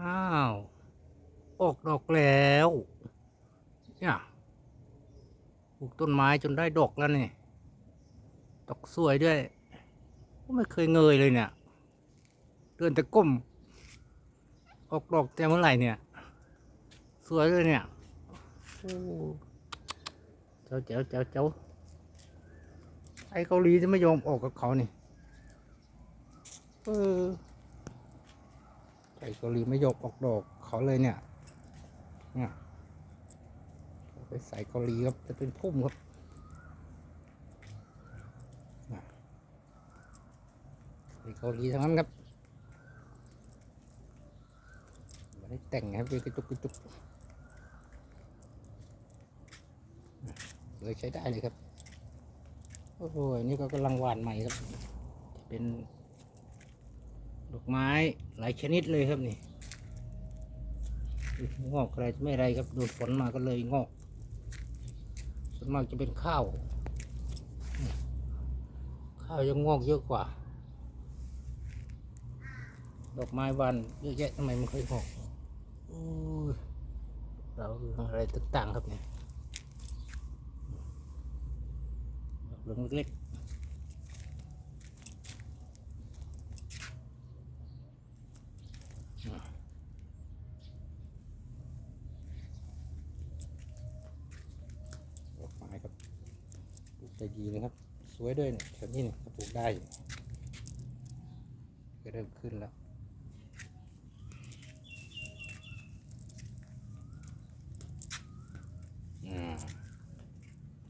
อ้าว ออกดอกแล้ว เนี่ยปลูกต้นไม้จนได้ดอกแล้วนี่ดอกสวยด้วยไม่เคยเงยเลยเนี่ยเดินแต่ก้ม ออกดอกแต่เมื่อไหร่เนี่ย สวยเลยเนี่ยโอ้เจ้าเจ้าเจ้าเจ้าไอเกาหลีจะไม่ยอมออกกับเขานี่ เออ ไอ้เกาหลีไม่ยอมออกดอกเขาเลยเนี่ย เนี่ยไปใส่เกาหลีครับจะเป็นพุ่มครับน่ะใส่เกาหลีทั้งนั้นครับไม่ได้แต่งนะครับเป็นกระจุกกระจุกเลยใช้ได้เลยครับ โอ้โหนนี่ก็กำลังหวานใหม่ครับจะเป็น ดอกไม้หลายชนิดเลยครับนี่งอกอะไรไม่อะไรครับโดนฝนมาก็เลยงอกส่วนมากจะเป็นข้าว ข้าวยังงอกเยอะกว่า ดอกไม้บานเยอะแยะทำไมมันเคยงอกอเราเรื่องอะไรต่างๆครับเนี่ยดอกเรื่องเล็กๆดอกไม้ครับ ปลูกได้ดีนะครับ สวยด้วยเนี่ยแถวนี้เนี่ยปลูกได้ก็เริ่มขึ้นแล้ว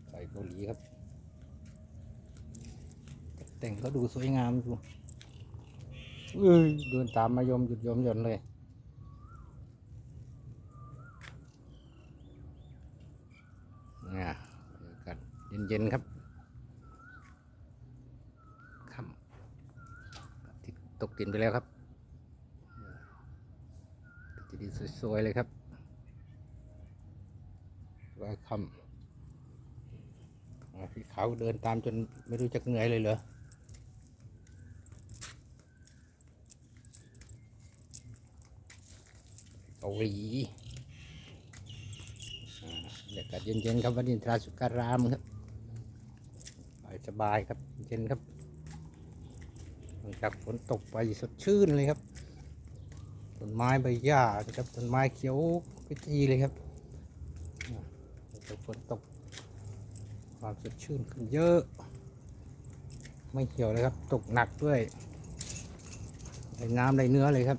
ใส่เกาหลีครับ แต่งเขาดูสวยงามดูเอ้ยเดินตามมายมหยุดยมหย่อนเลยเนี่ยกาศเย็นๆครับค่ำที่ ตกดินไปแล้วครับจะดีสวยๆเลยครับไว้ค่ำพี่ขาวเดินตามจนไม่รู้จักเหนื่อยเลยเหรอเกาหลีอ่าบรรยากาศเย็นๆครับวันนี้ทราสุการามครับ สบายๆครับ เย็นครับ หลังจากฝนตกไปสดชื่นเลยครับต้นไม้ใบหญ้านะครับต้นไม้เขียวขจีเลยครับจากฝนตกความสดชื่นขึ้นเยอะ ไม่เขียวเลยครับ ตกหนักด้วยได้น้ำได้เนื้อเลยครับ